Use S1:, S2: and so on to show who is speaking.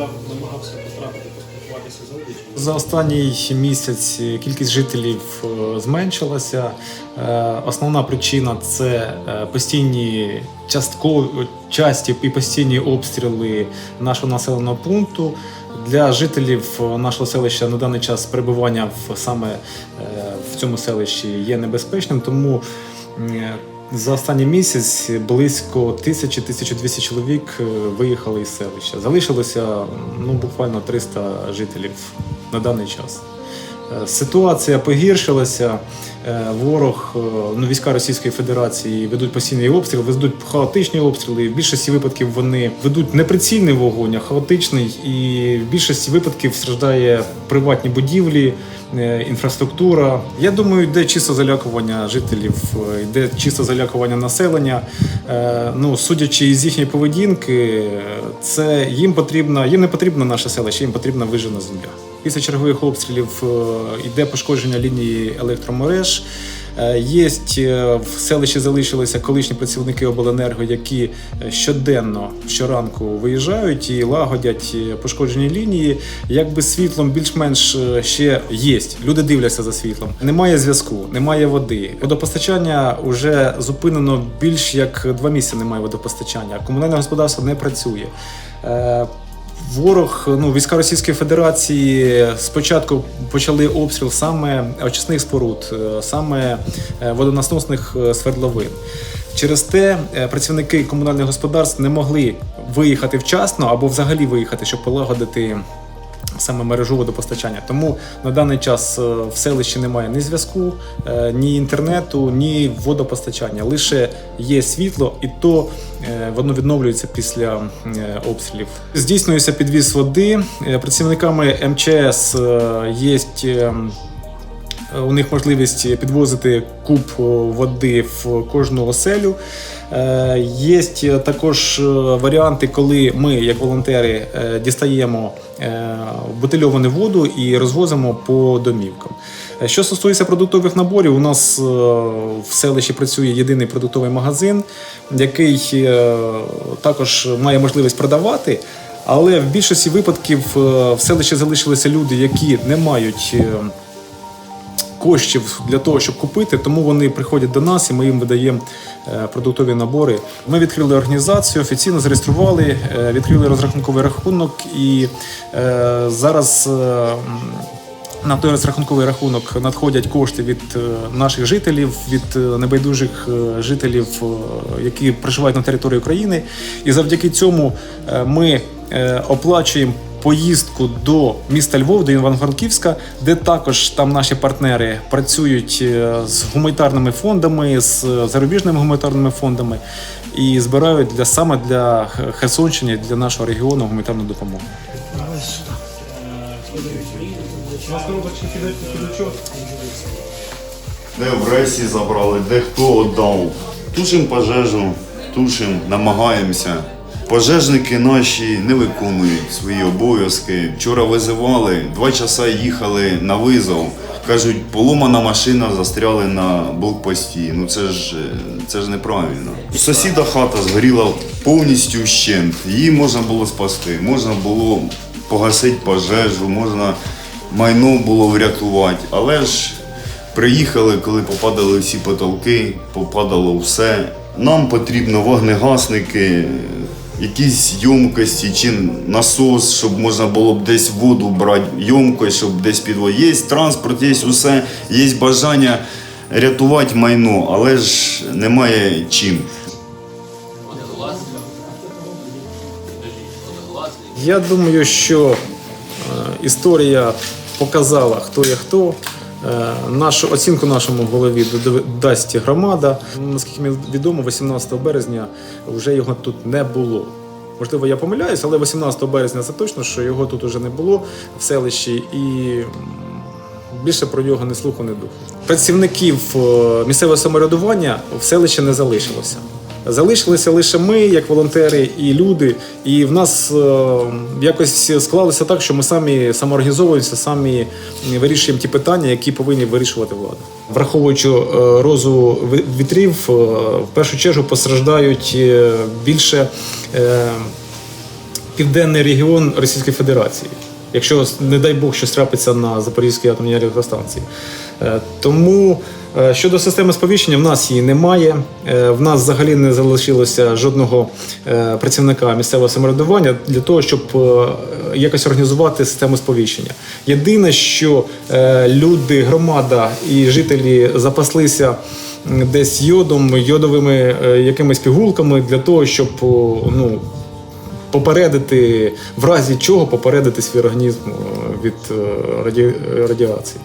S1: міста намагався потрапити, поспілкуватися з родичами.
S2: За останній місяць кількість жителів е, зменшилася. Е, Основна причина це е, постійні часткові часті і постійні обстріли нашого населеного пункту. Для жителів нашого селища на даний час перебування в саме в цьому селищі є небезпечним, тому за останній місяць близько 1000-1200 чоловік е, виїхали із селища. Залишилося ну, буквально 300 жителів на даний час. Е, Ситуація погіршилася. Е, Ворог, е, ну, війська Російської Федерації ведуть постійний обстріл, ведуть хаотичні обстріли. В більшості випадків вони ведуть неприцільний вогонь, а хаотичний. І в більшості випадків страждає приватні будівлі, е, інфраструктура. Я думаю, йде чисто залякування жителів, йде чисто залякування населення. Ну, судячи із їхньої поведінки, це їм потрібна, їм не потрібно наше селище, їм потрібна вижена земля. Після чергових обстрілів е, йде пошкодження лінії електромереж. Е, Є е, в селищі залишилися колишні працівники обленерго, які е, щоденно щоранку виїжджають і лагодять е, пошкоджені лінії. Якби світлом більш-менш е, ще є. Люди дивляться за світлом. Немає зв'язку, немає води. Водопостачання вже зупинено більш як два місяці. Немає водопостачання. Комунальне господарство не працює. Ворог, ну війська Російської Федерації спочатку почали обстріл саме очисних споруд, е, саме е, водонасносних е, свердловин. Через те працівники комунальних господарств не могли виїхати вчасно або взагалі виїхати, щоб полагодити саме мережу водопостачання. Тому на даний час е, в селищі немає ні зв'язку, е, ні інтернету, ні водопостачання. Лише є світло, і то е, воно відновлюється після обстрілів. Здійснюється підвіз води. Працівниками МЧС є. Е, у них можливість підвозити куб е, води в кожну оселю. Є також е, варіанти, коли ми, як волонтери, е, дістаємо е, бутильовану воду і розвозимо по домівкам. Е, Що стосується продуктових наборів, у нас е, в селищі працює єдиний продуктовий магазин, який е, також має можливість продавати. Але в більшості випадків е, в селищі залишилися люди, які не мають. Коштів для того, щоб купити, тому вони приходять до нас і ми їм видаємо е, продуктові набори. Ми відкрили організацію, офіційно зареєстрували, е, відкрили розрахунковий рахунок і е, зараз. на той розрахунковий рахунок надходять кошти від наших жителів, від небайдужих жителів, які проживають на території України. І завдяки цьому ми оплачуємо поїздку до міста Львов, до Івано-Франківська, де також там наші партнери працюють е, з гуманітарними фондами, з е, зарубіжними гуманітарними фондами і збирають для саме для Херсонщини, для нашого регіону гуманітарну допомогу.
S3: Де в рейсі забрали, де хто віддав. Тушимо пожежу, тушимо, намагаємося. Пожежники наші не виконують свої обов'язки. Вчора визивали, два часа їхали на визов. Кажуть, поломана машина застряли на блокпості. Ну це ж це ж неправильно. Сусіда хата згоріла повністю вщент. Її можна було спасти, можна було погасити пожежу, можна майно було врятувати. Але ж Приїхали, коли попадали всі потолки, попадало все. Нам потрібно вогнегасники, якісь ємкості чи насос, щоб можна було б десь воду брати, ємкость, щоб десь підводити. Є транспорт, є усе, є бажання рятувати майно, але ж немає чим.
S2: Я думаю, що е, історія показала, хто є хто. Е, Нашу оцінку нашому голові дасть громада. Наскільки мені відомо, 18 березня вже його тут не було. Можливо, я помиляюсь, але 18 березня це точно, що його тут уже не було в селищі, і більше про нього не слуху, не духу. Працівників е, місцевого самоврядування в селищі не залишилося. Залишилися лише ми, як волонтери, і люди. І в нас е, якось склалося так, що ми самі самоорганізовуємося, самі вирішуємо ті питання, які повинні вирішувати влада. Враховуючи е, розу вітрів, е, в першу чергу постраждають більше. південний регіон Російської Федерації. Якщо, не дай Бог, щось трапиться на Запорізькій атомній електростанції. Тому щодо системи сповіщення, в нас її немає. Е, В нас взагалі не залишилося жодного е, працівника місцевого самоврядування для того, щоб е, якось організувати систему сповіщення. Єдине, що е, люди, громада і жителі запаслися десь йодом, йодовими е, якимись пігулками для того, щоб ну, попередити, в разі чого попередити свій організм е, від е, раді- радіації.